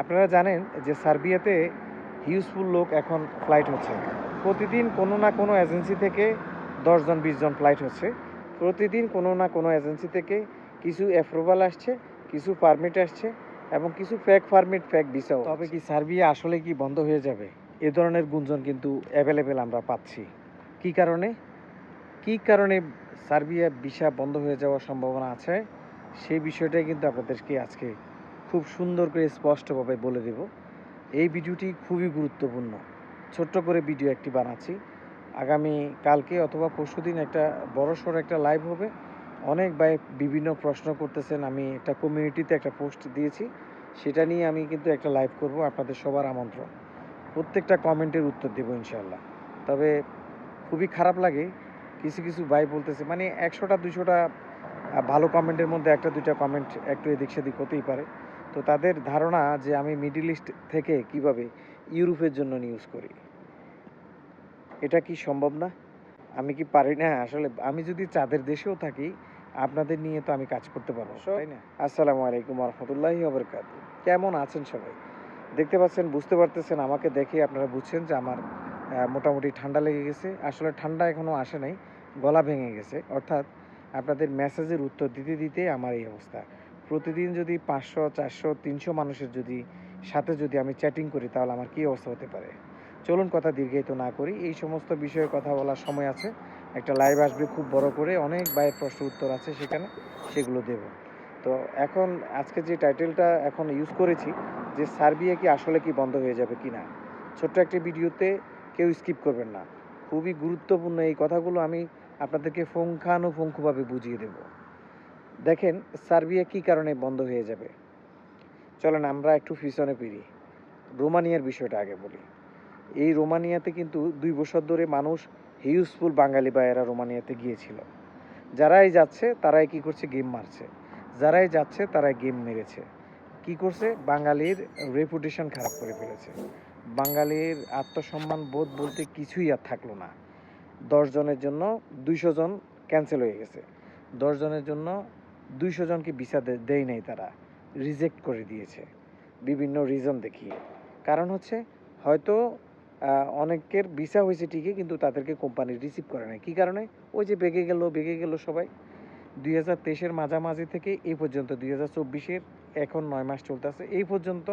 আপনারা জানেন যে সার্বিয়াতে হিউজফুল লোক এখন ফ্লাইট হচ্ছে। প্রতিদিন কোনো না কোনো এজেন্সি থেকে দশজন বিশজন ফ্লাইট হচ্ছে। প্রতিদিন কোনো না কোনো এজেন্সি থেকে কিছু অ্যাপ্রুভাল আসছে কিছু পারমিট আসছে এবং কিছু ফেক পারমিট ফেক ভিসাও তবে কি সার্বিয়া আসলে কি বন্ধ হয়ে যাবে? এ ধরনের গুঞ্জন কিন্তু অ্যাভেলেবেল আমরা পাচ্ছি। কি কারণে? কি কারণে সার্বিয়া ভিসা বন্ধ হয়ে যাওয়ার সম্ভাবনা আছে? সেই বিষয়টাই কিন্তু আপনাদেরকে আজকে খুব সুন্দর করে স্পষ্টভাবে বলে দেব। এই ভিডিওটি খুবই গুরুত্বপূর্ণ। ছোট্ট করে ভিডিও একটি বানাচ্ছি। আগামী কালকে অথবা পরশুদিন একটা বড়সড় একটা লাইভ হবে। অনেক ভাই বিভিন্ন প্রশ্ন করতেছেন, আমি একটা কমিউনিটিতে একটা পোস্ট দিয়েছি। সেটা নিয়ে আমি কিন্তু একটা লাইভ করব, আপনাদের সবার আমন্ত্রণ। প্রত্যেকটা কমেন্টের উত্তর দেবো ইনশাল্লাহ তবে খুবই খারাপ লাগে, কিছু কিছু ভাই বলতেছে মানে একশোটা দুশোটা ভালো কমেন্টের মধ্যে একটা, দুইটা কমেন্ট একটু এদিক সেদিক হতেই পারে। তো তাদের ধারণা যে আমি মিডিল ইস্ট থেকে কীভাবে ইউরোপের জন্য নিউজ করি। এটা কি সম্ভব না? আমি কি পারি না? আসলে আমি যদি চাঁদের দেশেও থাকি আপনাদের নিয়ে তো আমি কাজ করতে পারব তাই না? আসসালামু আলাইকুম রহমতুল্লাহি আবরকাত কেমন আছেন সবাই? দেখতে পাচ্ছেন বুঝতে পারতেছেন আমাকে দেখে আপনারা বুঝছেন যে আমার মোটামুটি ঠান্ডা লেগে গেছে। আসলে ঠান্ডা এখনও আসে নাই গলা ভেঙে গেছে। অর্থাৎ আপনাদের মেসেজের উত্তর দিতে দিতে আমার এই অবস্থা। প্রতিদিন যদি পাঁচশো, চারশো, তিনশো মানুষের যদি সাথে যদি আমি চ্যাটিং করি, তাহলে আমার কী অবস্থা হতে পারে? চলুন কথা দীর্ঘায়িত না করি। এই সমস্ত বিষয়ে কথা বলার সময় আছে। একটা লাইভ আসবে খুব বড় করে। অনেক বাইরের প্রশ্ন উত্তর আছে সেখানে। সেগুলো দেব। তো এখন আজকে যে টাইটেলটা এখন ইউজ করেছি, যে সার্বিয়া কি আসলে কি বন্ধ হয়ে যাবে কি না ছোট্ট একটি ভিডিওতে কেউ স্কিপ করবেন না। খুবই গুরুত্বপূর্ণ এই কথাগুলো আমি আপনাদেরকে পুঙ্খানুপুঙ্খভাবে বুঝিয়ে দেব। দেখেন, সার্বিয়া কি কারণে বন্ধ হয়ে যাবে? চলেন, আমরা একটু পিছনে ফিরি। রোমানিয়ার বিষয়টা আগে বলি। এই রোমানিয়াতে কিন্তু দুই বছর ধরে মানুষ হিউজফুল বাঙালি ভাইয়েরা রোমানিয়াতে গিয়েছিল। যারাই যাচ্ছে, তারাই কি করছে? গেম মারছে। যারাই যাচ্ছে, তারাই গেম মেরেছে। কি করছে? বাঙালির রেপুটেশন খারাপ করে ফেলেছে। বাঙালির আত্মসম্মান বোধ বলতে কিছুই আর থাকল না। দশ জনের জন্য দুইশো জন ক্যান্সেল হয়ে গেছে। দশ জনের জন্য দুইশো জনকে ভিসা দেয় নাই তারা রিজেক্ট করে দিয়েছে, বিভিন্ন রিজন দেখিয়ে। কারণ হচ্ছে, হয়তো অনেকের ভিসা হয়েছে ঠিকই, কিন্তু তাদেরকে কোম্পানি রিসিভ করে নাই। কী কারণে? ওই যে বেগে গেল বেগে গেল সবাই। দুই হাজার তেইশের মাঝামাঝি থেকে এই পর্যন্ত, দুই হাজার চব্বিশের এখন নয় মাস চলতেছে, এই পর্যন্ত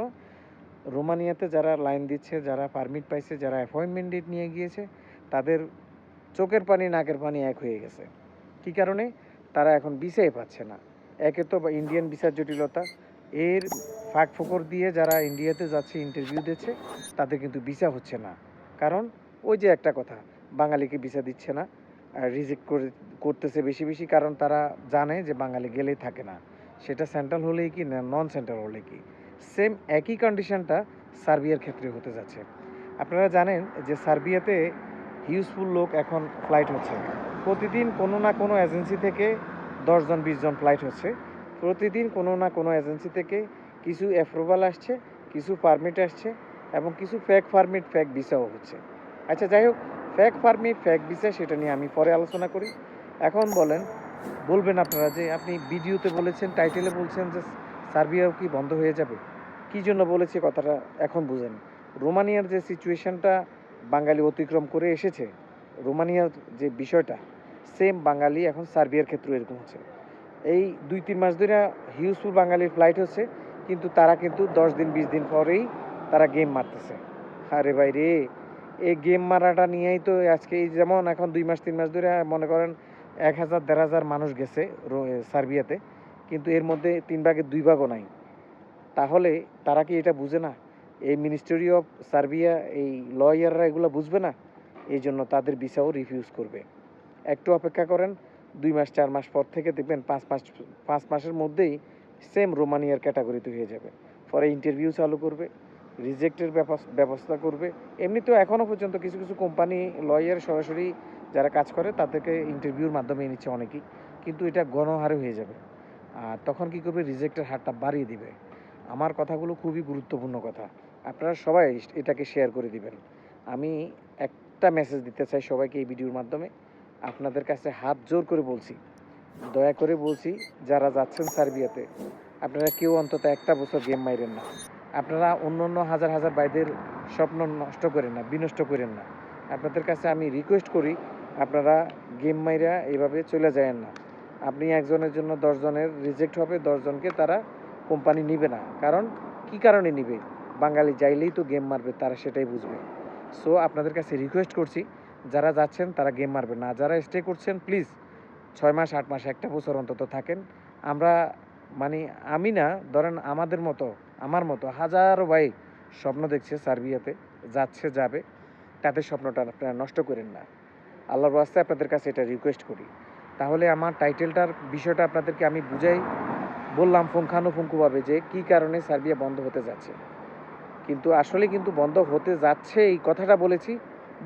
রোমানিয়াতে যারা লাইন দিচ্ছে, যারা পারমিট পাইছে, যারা অ্যাপয়েন্টমেন্ট ডেট নিয়ে গিয়েছে, তাদের চোখের পানি, নাকের পানি এক হয়ে গেছে। কী কারণে? তারা এখন ভিসাই পাচ্ছে না। একে তো ইন্ডিয়ান ভিসার জটিলতা। এর ফাঁক ফোকর দিয়ে যারা ইন্ডিয়াতে যাচ্ছে ইন্টারভিউ দিচ্ছে, তাদের কিন্তু ভিসা হচ্ছে না। কারণ ওই যে একটা কথা, বাঙালিকে ভিসা দিচ্ছে না রিজেক্ট করে, করতেছে বেশি বেশি, কারণ তারা জানে যে বাঙালি গেলেই থাকে না। সেটা সেন্ট্রাল হলেই কি, না নন সেন্ট্রাল হলে কি? সেম একই কন্ডিশনটা সার্বিয়ার ক্ষেত্রে হতে যাচ্ছে। আপনারা জানেন যে সার্বিয়াতে হিউজফুল লোক এখন ফ্লাইট হচ্ছে প্রতিদিন কোনো না কোনো এজেন্সি থেকে দশজন, বিশজন ফ্লাইট হচ্ছে। প্রতিদিন কোনো না কোনো এজেন্সি থেকে কিছু অ্যাপ্রুভাল আসছে, কিছু পারমিট আসছে এবং কিছু ফেক পারমিট ফেক ভিসাও হচ্ছে। আচ্ছা যাই হোক ফেক পারমিট ফেক ভিসা সেটা নিয়ে আমি পরে আলোচনা করি। এখন বলেন, বলবেন আপনারা যে আপনি ভিডিওতে বলেছেন টাইটেলে বলছেন যে সার্বিয়াও কি বন্ধ হয়ে যাবে? কী জন্য বলেছে কথাটা এখন বুঝেন। রোমানিয়ার যে সিচুয়েশনটা বাঙালি অতিক্রম করে এসেছে রোমানিয়ার যে বিষয়টা সেম বাঙালি এখন সার্বিয়ার ক্ষেত্রে এরকম হচ্ছে। এই দুই, তিন মাস ধরে হিউজফুল বাঙালির ফ্লাইট হচ্ছে, কিন্তু তারা কিন্তু দশ দিন, বিশ দিন পরেই তারা গেম মারতেছে। আরে ভাই রে, এই গেম মারাটা নিয়েই তো আজকে এই যেমন এখন দুই মাস, তিন মাস ধরে মনে করেন এক হাজার, দেড় হাজার মানুষ গেছে সার্বিয়াতে, কিন্তু এর মধ্যে তিন ভাগের দুই ভাগও নাই। তাহলে তারা কি এটা বুঝে না? এই মিনিস্ট্রি অফ সার্বিয়া এই লয়াররা এগুলো বুঝবে না? এই জন্য তাদের ভিসাও রিফিউজ করবে। একটু অপেক্ষা করেন, দুই মাস, চার মাস পর থেকে দেখবেন পাঁচ মাস, পাঁচ মাসের মধ্যেই সেম রোমানিয়ার ক্যাটাগরিতে হয়ে যাবে। পরে ইন্টারভিউ চালু করবে রিজেক্টের ব্যবস্থা করবে। এমনিতেও এখনও পর্যন্ত কিছু কিছু কোম্পানি লয়ার সরাসরি যারা কাজ করে, তাদেরকে ইন্টারভিউর মাধ্যমে নিচ্ছে অনেকেই। কিন্তু এটা গণহারে হয়ে যাবে। আর তখন কি করবে? রিজেক্টের হারটা বাড়িয়ে দিবে। আমার কথাগুলো খুবই গুরুত্বপূর্ণ কথা। আপনারা সবাই এটাকে শেয়ার করে দিবেন। আমি একটা মেসেজ দিতে চাই সবাইকে এই ভিডিওর মাধ্যমে। আপনাদের কাছে হাত জোর করে বলছি। দয়া করে বলছি, যারা যাচ্ছেন সার্বিয়াতে, আপনারা কেউ অন্তত একটা বছর গেম মাইরেন না। আপনারা অন্য অন্য হাজার হাজার ভাইদের স্বপ্ন নষ্ট করেন না, বিনষ্ট করেন না। আপনাদের কাছে আমি রিকোয়েস্ট করি, আপনারা গেম মাইরা এইভাবে চলে যায়েন না। আপনি একজনের জন্য দশজনের রিজেক্ট হবে দশজনকে তারা কোম্পানি নিবে না। কারণ কি কারণে নিবে? বাঙালি যাইলেই তো গেম মারবে, তারা সেটাই বুঝবে। সো আপনাদের কাছে রিকোয়েস্ট করছি, যারা যাচ্ছেন তারা গেম মারবেন না। যারা স্টে করছেন প্লিজ ছয় মাস, আট মাস, একটা বছর অন্তত থাকেন। আমরা মানে আমি না, ধরেন আমাদের মতো, আমার মতো হাজারো ভাই স্বপ্ন দেখছে সার্বিয়াতে, যাচ্ছে, যাবে। তাদের স্বপ্নটা আপনারা নষ্ট করেন না। আল্লাহর রাস্তায় আপনাদের কাছে এটা রিকোয়েস্ট করি। তাহলে আমার টাইটেলটার বিষয়টা আপনাদেরকে আমি বুঝাই, বললাম পুঙ্খানুপুঙ্খুভাবে যে কি কারণে সার্বিয়া বন্ধ হতে যাচ্ছে। কিন্তু আসলে কিন্তু বন্ধ হতে যাচ্ছে, এই কথাটা বলেছি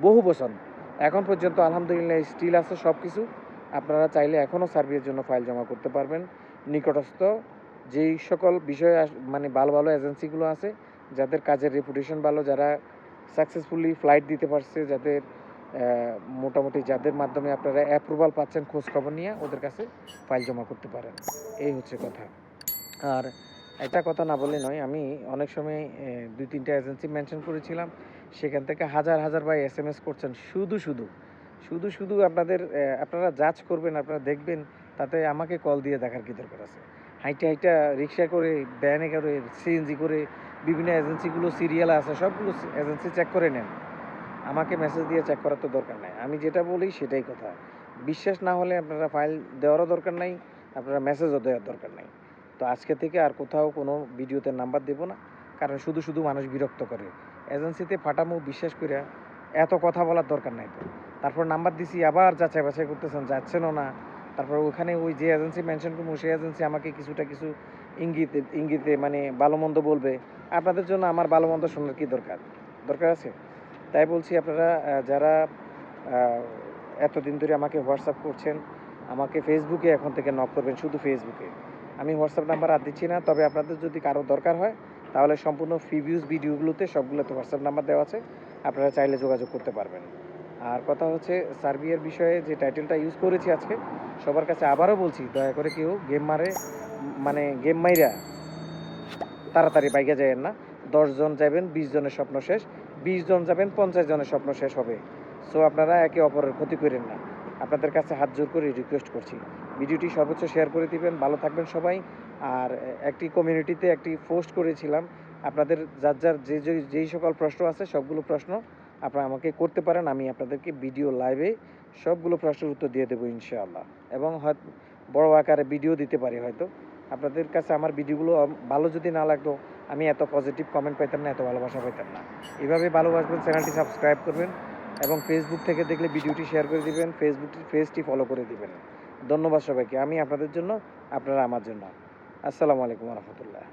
বহু বছর। এখন পর্যন্ত আলহামদুলিল্লাহ স্টিল আছে সব কিছু আপনারা চাইলে এখনও সার্বিয়ার জন্য ফাইল জমা করতে পারবেন। নিকটস্থ যেই সকল বিষয়ে মানে ভালো ভালো এজেন্সিগুলো আছে, যাদের কাজের রেপুটেশন ভালো, যারা সাকসেসফুলি ফ্লাইট দিতে পারছে, যাদের মোটামুটি যাদের মাধ্যমে আপনারা অ্যাপ্রুভাল পাচ্ছেন, খোঁজ খবর নিয়ে ওদের কাছে ফাইল জমা করতে পারেন। এই হচ্ছে কথা। আর একটা কথা না বলে নয়, আমি অনেক সময় দুই তিনটা এজেন্সি মেনশন করেছিলাম, সেখান থেকে হাজার হাজার ভাই এস এম এস করছেন, শুধু শুধু শুধু শুধু আপনাদের আপনারা জাজ করবেন, আপনারা দেখবেন, তাতে আমাকে কল দিয়ে দেখার কি দরকার আছে? হাইটা হাইটা রিক্সা করে ভ্যানে করে সিএনজি করে, বিভিন্ন এজেন্সিগুলো সিরিয়াল আছে, সবগুলো এজেন্সি চেক করে নেন। আমাকে মেসেজ দিয়ে চেক করার তো দরকার নাই। আমি যেটা বলি সেটাই কথা। বিশ্বাস না হলে আপনারা ফাইল দেওয়ারও দরকার নাই, আপনারা মেসেজও দেওয়ার দরকার নাই। তো আজকে থেকে আর কোথাও কোনো ভিডিওতে নাম্বার দেবো না, কারণ শুধু শুধু মানুষ বিরক্ত করে। এজেন্সিতে ফাটামো বিশ্বাস করে এত কথা বলার দরকার নাই তো। তারপর নাম্বার দিছি, আবার যাচাই বাছাই করতেছেন, যাচ্ছেনও না। তারপর ওখানে ওই যে এজেন্সি মেনশন করব, সেই এজেন্সি আমাকে কিছুটা কিছু ইঙ্গিতে ইঙ্গিতে মানে ভালো মন্দ বলবে। আপনাদের জন্য আমার ভালো মন্দ শোনার কি দরকার? দরকার আছে? তাই বলছি আপনারা যারা এতদিন ধরে আমাকে হোয়াটসঅ্যাপ করছেন, আমাকে ফেসবুকে এখন থেকে নক করবেন, শুধু ফেসবুকে আমি হোয়াটসঅ্যাপ নাম্বার আর দিচ্ছি না, তবে আপনাদের যদি কারও দরকার হয়, তাহলে সম্পূর্ণ ফিভিউজ ভিডিওগুলোতে সবগুলোতে হোয়াটসঅ্যাপ নাম্বার দেওয়া আছে, আপনারা চাইলে যোগাযোগ করতে পারবেন। আর কথা হচ্ছে সার্বিয়ার বিষয়ে যে টাইটেলটা ইউজ করেছি আজকে, সবার কাছে আবারও বলছি, দয়া করে কেউ গেম মারে মানে গেম মাইরা তাড়াতাড়ি বাইকে যাবেন না। দশজন যাবেন বিশ জনের স্বপ্ন শেষ, বিশ জন যাবেন, পঞ্চাশ জনের স্বপ্ন শেষ হবে। সো আপনারা একে অপরের ক্ষতি করেন না। আপনাদের কাছে হাত জোর করে রিকোয়েস্ট করছি। ভিডিওটি সর্বোচ্চ শেয়ার করে দিবেন, ভালো থাকবেন সবাই। আর একটি কমিউনিটিতে একটি পোস্ট করেছিলাম, আপনাদের যার যার যে যেই সকল প্রশ্ন আছে, সবগুলো প্রশ্ন আপনারা আমাকে করতে পারেন, আমি আপনাদেরকে ভিডিও লাইভে সবগুলো প্রশ্নের উত্তর দিয়ে দেবো ইনশাআল্লাহ। এবং হয়তো বড় আকারে ভিডিও দিতে পারি হয়তো। আপনাদের কাছে আমার ভিডিওগুলো ভালো যদি না লাগতো, আমি এত পজিটিভ কমেন্ট পাইতাম না, এত ভালোবাসা পাইতাম না। এভাবে ভালোবাসবেন চ্যানেলটি সাবস্ক্রাইব করবেন এবং ফেসবুক থেকে দেখলে ভিডিওটি শেয়ার করে দিবেন ফেসবুক পেজটি ফলো করে দিবেন। ধন্যবাদ সবাইকে। আমি আপনাদের জন্য আপনারা আমার জন্য। আসসালামু আলাইকুম রহমতুল্লাহ।